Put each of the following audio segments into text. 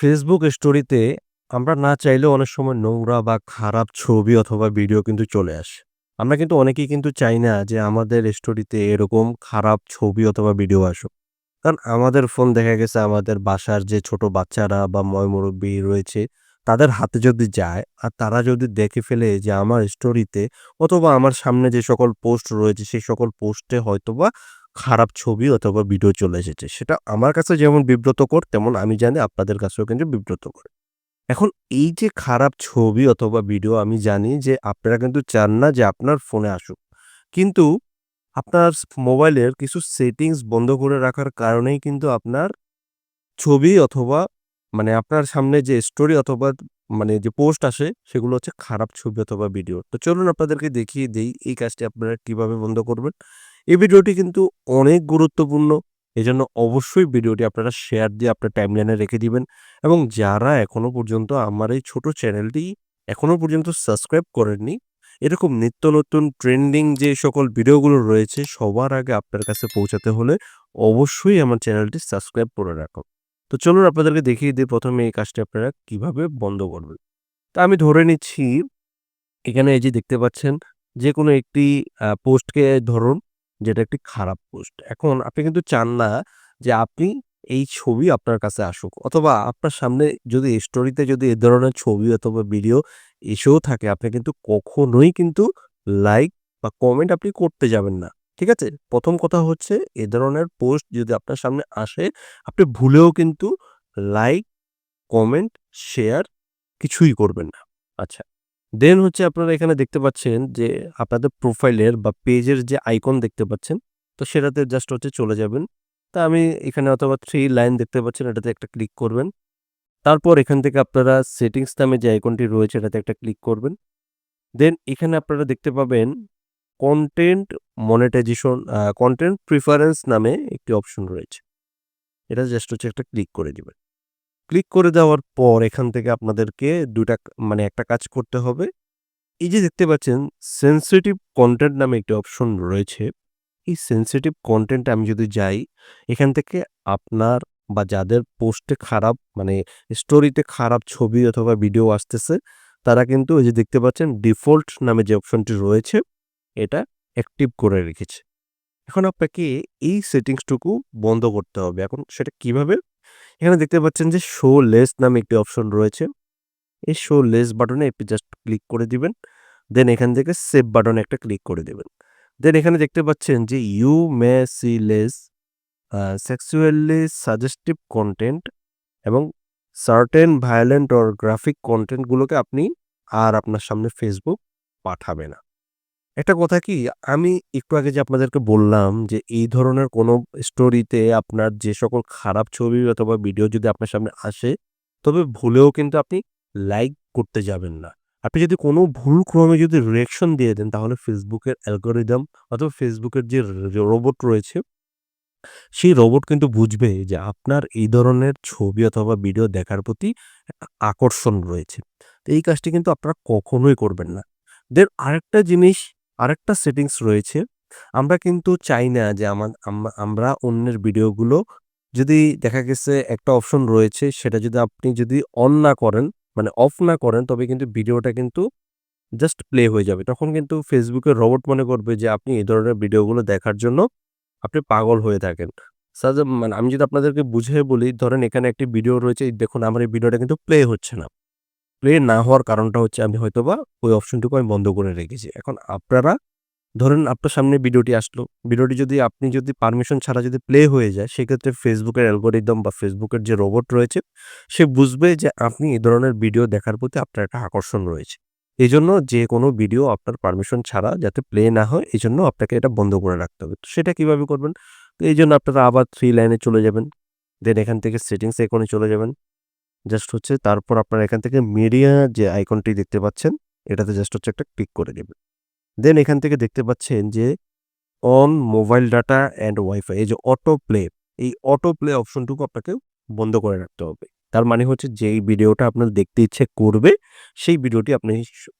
Facebook স্টোরিতে আমরা না চাইলেও অনেক সময় নোংরা বা খারাপ ছবি অথবা ভিডিও কিন্তু চলে আসে। আমরা কিন্তু অনেকেই কিন্তু চাই না যে আমাদের স্টোরিতে এরকম খারাপ ছবি অথবা ভিডিও আসুক। কারণ আমাদের ফোন দেখা গেছে আমাদের বাসার যে ছোট বাচ্চারা বা ময়-মুরব্বি রয়েছে, তাদের হাতে যদি যায় আর তারা যদি দেখে ফেলে যে আমার স্টোরিতে অথবা আমার সামনে যে সকল পোস্ট রয়েছে, সেই সকল পোস্টে হয়তোবা খারাপ ছবি অথবা ভিডিও চলে এসেছে। সেটা আমার কাছে যেমন বিব্রতকর, তেমন আমি জানি আপনাদের কাছেও কিন্তু বিব্রতকর। এখন এই যে খারাপ ছবি অথবা ভিডিও আমি জানি যে আপনারা কিন্তু চান না যে আপনার ফোনে আসুক। কিন্তু আপনার মোবাইলের কিছু সেটিংস বন্ধ করে রাখার কারণেই কিন্তু আপনার ছবি অথবা মানে আপনার সামনে যে স্টোরি অথবা মানে যে পোস্ট আসে, সেগুলো হচ্ছে খারাপ ছবি অথবা ভিডিও। তো চলুন আপনাদেরকে দেখিয়ে দেই এই কাজটি আপনারা কীভাবে বন্ধ করবেন। এই ভিডিওটি কিন্তু অনেক গুরুত্বপূর্ণ। এজন্য অবশ্যই ভিডিওটি আপনারা শেয়ার দিয়ে আপনার টাইমলাইনে রেখে দিবেন এবং যারা এখনও পর্যন্ত আমার এই ছোট চ্যানেলটি এখনও পর্যন্ত সাবস্ক্রাইব করেননি, এরকম নিত্য নতুন ট্রেন্ডিং যে সকল ভিডিওগুলো রয়েছে সবার আগে আপনার কাছে পৌঁছাতে হলে অবশ্যই আমার চ্যানেলটি সাবস্ক্রাইব করে রাখুন। তো চলুন আপনাদেরকে দেখিয়ে দিই প্রথমে এই কাজটি আপনারা কীভাবে বন্ধ করবেন। তা আমি ধরে নিচ্ছি এখানে এই যে দেখতে পাচ্ছেন যে কোনো একটি পোস্টকে ধরুন যেটা একটি খারাপ পোস্ট। এখন আপনি কিন্তু চান না যে আপনি এই ছবি আপনার কাছে আসুক অথবা আপনার সামনে যদি স্টোরিতে যদি এ ধরনের ছবি অথবা ভিডিও এসেও থাকে আপনি কিন্তু কখনোই কিন্তু লাইক বা কমেন্ট আপনি করতে যাবেন না। ঠিক আছে? প্রথম কথা হচ্ছে এ ধরনের পোস্ট যদি আপনার সামনে আসে আপনি ভুলেও কিন্তু লাইক, কমেন্ট, শেয়ার কিছুই করবেন না। আচ্ছা। দেন হচ্ছে আপনারা এখানে দেখতে পাচ্ছেন যে আপনাদের প্রোফাইলের বা পেজের যে আইকন দেখতে পাচ্ছেন, তো সেটাতে জাস্ট হচ্ছে চলে যাবেন। তা আমি এখানে অথবা থ্রি লাইন দেখতে পাচ্ছেন, এটাতে একটা ক্লিক করবেন। তারপর এখান থেকে আপনারা সেটিংস নামে যে আইকনটি রয়েছে, এটাতে একটা ক্লিক করবেন। দেন এখানে আপনারা দেখতে পাবেন কন্টেন্ট মনিটাইজেশন কনটেন্ট প্রেফারেন্স নামে একটি অপশন রয়েছে। এটা জাস্ট হচ্ছে একটা ক্লিক করে দিবেন। ক্লিক করে দেওয়ার পর এখান থেকে আপনাদেরকে ২ টা মানে একটা কাজ করতে হবে। এই যে দেখতে পাচ্ছেন সেনসিটিভ কনটেন্ট নামে একটি অপশন রয়েছে। এই সেনসিটিভ কন্টেন্ট আমি যদি যাই, এখান থেকে আপনার বা যাদের পোস্টে খারাপ মানে স্টোরিতে খারাপ ছবি অথবা ভিডিও আসতেছে, তারা কিন্তু এই যে দেখতে পাচ্ছেন ডিফল্ট নামে যে অপশনটি রয়েছে, এটা অ্যাক্টিভ করে রেখেছে। এখন আপনাকে এই সেটিংসটুকু বন্ধ করতে হবে। এখন সেটা কীভাবে? এখানে দেখতে পাচ্ছেন যে শো লেস নামে একটি অপশন রয়েছে। এই শো লেস বাটনে আপনি জাস্ট ক্লিক করে দিবেন। দেন এখান থেকে সেভ বাটনে একটা ক্লিক করে দিবেন। দেন এখানে দেখতে পাচ্ছেন যে you may see less sexually suggestive content এবং certain violent or graphic content গুলোকে আপনি আর আপনার সামনে ফেসবুক পাঠাবে না। একটা কথা কি আমি একটু আগে যে আপনাদেরকে বললাম যে, এই ধরনের কোনো স্টোরিতে আপনার যে সকল খারাপ ছবি অথবা ভিডিও যদি আপনার সামনে আসে, তবে ভুলেও কিন্তু আপনি লাইক করতে যাবেন না। আপনি যদি কোনো ভুলক্রমে যদি রিঅ্যাকশন দিয়ে দেন, তাহলে ফেসবুকের অ্যালগরিদম অথবা ফেসবুকের যে রোবট রয়েছে, সেই রোবট কিন্তু বুঝবে যে আপনার এই ধরনের ছবি অথবা ভিডিও দেখার প্রতি আকর্ষণ রয়েছে। তো এই কাজটি কিন্তু আপনারা কখনোই করবেন না। দেন আরেকটা জিনিস আরেকটা সেটিংস রয়েছে। আমরা কিন্তু চাই না যে আমার আমরা অন্যের ভিডিওগুলো যদি দেখা গেছে একটা অপশন রয়েছে, সেটা যদি আপনি যদি অন না করেন মানে অফ না করেন, তবে কিন্তু ভিডিওটা কিন্তু জাস্ট প্লে হয়ে যাবে। তখন কিন্তু ফেসবুকের রোবট মনে করবে যে আপনি এই ধরনের ভিডিওগুলো দেখার জন্য আপনি পাগল হয়ে থাকেন। সাজে মানে আমি যদি আপনাদেরকে বুঝিয়ে বলি, ধরেন এখানে একটি ভিডিও রয়েছে, দেখুন, আমার এই ভিডিওটা কিন্তু প্লে হচ্ছে না। প্লে না হওয়ার কারণটা হচ্ছে আমি হয়তো বা ওই অপশনটুকু আমি বন্ধ করে রেখেছি। এখন আপনারা, ধরেন আপনার সামনে ভিডিওটি আসলো। ভিডিওটি যদি আপনি যদি পারমিশন ছাড়া যদি প্লে হয়ে যায়, সেক্ষেত্রে ফেসবুকের অ্যালগোরিদম বা ফেসবুকের যে রোবট রয়েছে, সে বুঝবে যে আপনি এই ধরনের ভিডিও দেখার প্রতি আপনার একটা আকর্ষণ রয়েছে। এই জন্য যে কোনো ভিডিও আপনার পারমিশন ছাড়া যাতে প্লে না হয় এই জন্য আপনাকে এটা বন্ধ করে রাখতে হবে। তো সেটা কীভাবে করবেন? তো এই জন্য আপনারা আবার থ্রি লাইনে চলে যাবেন। দেন এখান থেকে সেটিংস আইকনে চলে যাবেন। জাস্ট হচ্ছে তারপর আপনারা এখান থেকে মিডিয়া যে আইকনটি দেখতে পাচ্ছেন এটাতে জাস্ট হচ্ছে একটা ক্লিক করে দিবেন। দেন এখান থেকে দেখতে পাচ্ছেন যে on mobile data and wifi এই যে অটো প্লে এই অটো প্লে অপশনটুকু আপনাকে বন্ধ করে রাখতে হবে। তার মানে হচ্ছে যেই ভিডিওটা আপনার দেখতে ইচ্ছে করবে সেই ভিডিওটি আপনি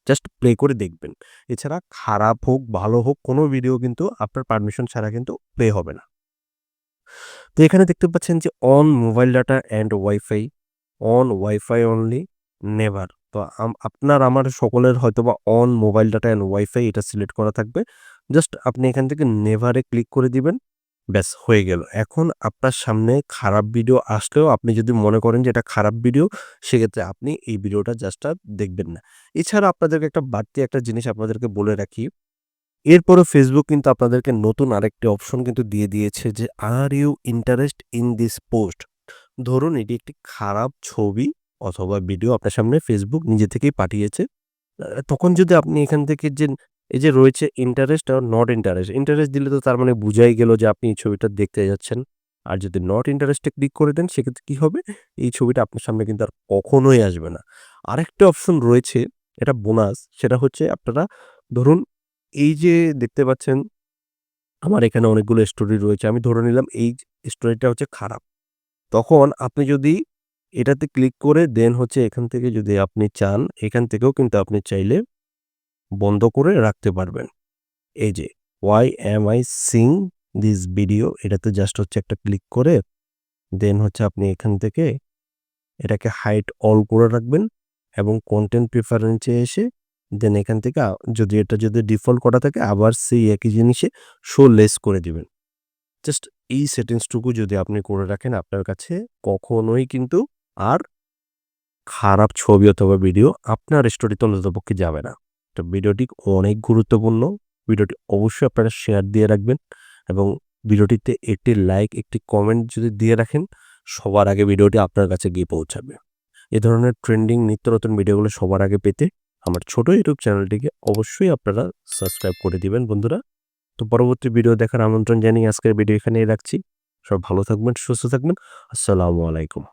জাস্ট প্লে করে দেখবেন। এছাড়া খারাপ হোক, ভালো হোক কোনো ভিডিও কিন্তু আপনার পারমিশন ছাড়া কিন্তু প্লে হবে না। তো এখানে দেখতে পাচ্ছেন যে on mobile data and wifi on wifi only never. তো আপনার আমার সকলের হয়তো বা on mobile data and wifi এটা সিলেক্ট করা থাকবে। জাস্ট আপনি এখান থেকে নেভারে ক্লিক করে দিবেন। ব্যাস হয়ে গেল। এখন আপনার সামনে খারাপ ভিডিও আসলেও আপনি যদি মনে করেন যে এটা খারাপ ভিডিও, সেক্ষেত্রে আপনি এই ভিডিওটা জাস্ট আর দেখবেন না। এছাড়া আপনাদেরকে একটা বাড়তি একটা জিনিস আপনাদেরকে বলে রাখি। এরপরও ফেসবুক কিন্তু আপনাদেরকে নতুন আরেকটি অপশন কিন্তু দিয়ে দিয়েছে যে, are you interest in this post? ধরুন এটি একটি খারাপ ছবি অথবা ভিডিও আপনার সামনে ফেসবুক নিজে থেকেই পাঠিয়েছে। তখন যদি আপনি এখান থেকে যে এই যে রয়েছে ইন্টারেস্ট আর নট ইন্টারেস্ট, ইন্টারেস্ট দিলে তো তার মানে বুঝাই গেল যে আপনি এই ছবিটা দেখতে যাচ্ছেন। আর যদি নট ইন্টারেস্টে ক্লিক করে দেন সেক্ষেত্রে কী হবে? এই ছবিটা আপনার সামনে কিন্তু আর কখনোই আসবে না। আরেকটা অপশন রয়েছে, এটা বোনাস সেটা হচ্ছে আপনারা ধরুন এই যে দেখতে পাচ্ছেন আমার এখানে অনেকগুলো স্টোরি রয়েছে। আমি ধরে নিলাম এই স্টোরিটা হচ্ছে খারাপ। তখন আপনি যদি এটাতে ক্লিক করে দেন হচ্ছে এখান থেকে যদি আপনি চান, এখান থেকেও কিন্তু আপনি চাইলে বন্ধ করে রাখতে পারবেন। এই যে why am I seeing this video এটাতে জাস্ট হচ্ছে একটা ক্লিক করে দেন হচ্ছে আপনি এখান থেকে এটাকে হাইট অল করে রাখবেন এবং কন্টেন্ট প্রিফারেন্সে এসে দেন এখান থেকে যদি এটা যদি ডিফল্ট করা থাকে আবার সেই একই জিনিসে শো লেস করে দিবেন। জাস্ট এই সেটিংসটুকু যদি আপনি করে রাখেন আপনার কাছে কখনোই কিন্তু আর খারাপ ছবি অথবা ভিডিও আপনার স্টোরিতে অন্ততপক্ষে যাবে না। তো ভিডিওটি অনেক গুরুত্বপূর্ণ। ভিডিওটি অবশ্যই আপনারা শেয়ার দিয়ে রাখবেন এবং ভিডিওটিতে একটি লাইক, একটি কমেন্ট যদি দিয়ে রাখেন, সবার আগে ভিডিওটি আপনার কাছে গিয়ে পৌঁছাবে। এ ধরনের ট্রেন্ডিং নিত্য নতুন ভিডিওগুলো সবার আগে পেতে আমার ছোট ইউটিউব চ্যানেলটিকে অবশ্যই আপনারা সাবস্ক্রাইব করে দিবেন বন্ধুরা। তো পরবর্তী ভিডিও দেখার আমন্ত্রণ জানিয়ে আজকের ভিডিও এখানেই রাখছি। সব ভালো থাকবেন, সুস্থ থাকবেন। আসসালামু আলাইকুম।